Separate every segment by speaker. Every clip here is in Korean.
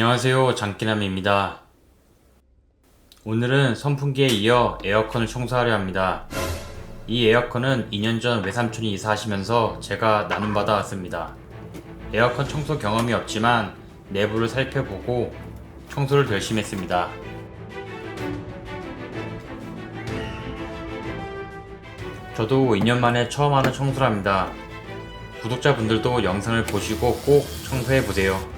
Speaker 1: 안녕하세요. 장기남입니다. 오늘은 선풍기에 이어 에어컨을 청소하려 합니다. 이 에어컨은 2년 전 외삼촌이 이사하시면서 제가 나눔받아 왔습니다. 에어컨 청소 경험이 없지만 내부를 살펴보고 청소를 열심히 했습니다. 저도 2년 만에 처음 하는 청소를 합니다. 구독자분들도 영상을 보시고 꼭 청소해 보세요.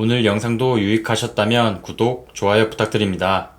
Speaker 1: 오늘 영상도 유익하셨다면 구독, 좋아요 부탁드립니다.